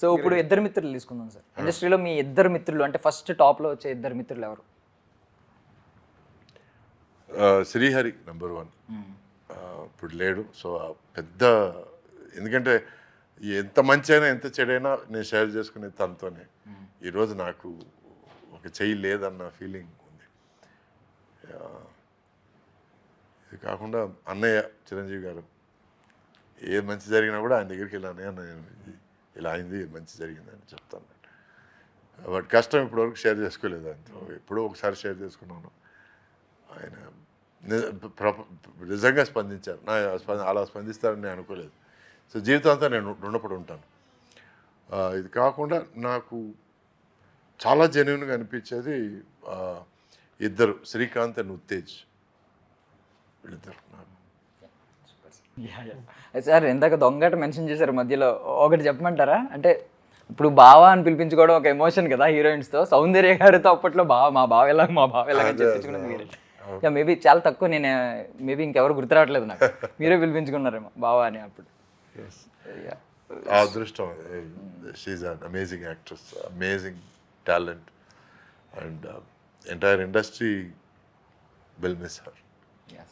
So ఇప్పుడు ఇద్దరు మిత్రులు తీసుకుందాం సార్. ఇండస్ట్రీలో మీ ఇద్దరు మిత్రులు అంటే ఫస్ట్ టాప్లో వచ్చే ఇద్దరు మిత్రులు ఎవరు? శ్రీహరి నెంబర్ వన్ ఇప్పుడు లేడు సో పెద్ద ఎందుకంటే ఎంత మంచి అయినా ఎంత చెడైనా నేను షేర్ చేసుకునే తనతోనే. ఈరోజు నాకు ఒక చెయ్యి లేదన్న ఫీలింగ్ ఉంది. ఇది కాకుండా అన్నయ్య చిరంజీవి గారు ఏ మంచి జరిగినా కూడా ఆయన దగ్గరికి వెళ్ళి అన్నయ్య ఇలా అయింది మంచి జరిగిందని చెప్తాను. బట్ కష్టం ఇప్పటివరకు షేర్ చేసుకోలేదు ఆయనతో ఎప్పుడో ఒకసారి షేర్ చేసుకున్నాను. ఆయన ని- నిజంగా స్పందించారు. నా అలా స్పందిస్తారని నేను అనుకోలేదు. సో జీవితాంతా నేను రుణపడి ఉంటాను. ఇది కాకుండా నాకు చాలా జెన్యున్గా అనిపించేది ఇద్దరు శ్రీకాంత్ అండ్ ఉత్తేజ్. వీళ్ళిద్దరు నాకు సార్ ఇందాక దొంగట మెన్షన్ చేశారు మధ్యలో. ఒకటి చెప్పమంటారా? అంటే ఇప్పుడు బావా అని పిలిపించుకోవడం ఒక ఎమోషన్ కదా హీరోయిన్స్తో. సౌందర్య గారితో అప్పట్లో బావ మా బావ ఎలా మా బావ ఎలా అని చెప్పించుకున్నది మేబీ చాలా తక్కువ నేను మేబీ ఇంకెవరు గుర్తు రావట్లేదు నాకు. మీరే పిలిపించుకున్నారేమో బావా అని అప్పుడు. Yeah. ఆ అదృష్టం she an amazing actress amazing talent and entire industry will miss her Yes.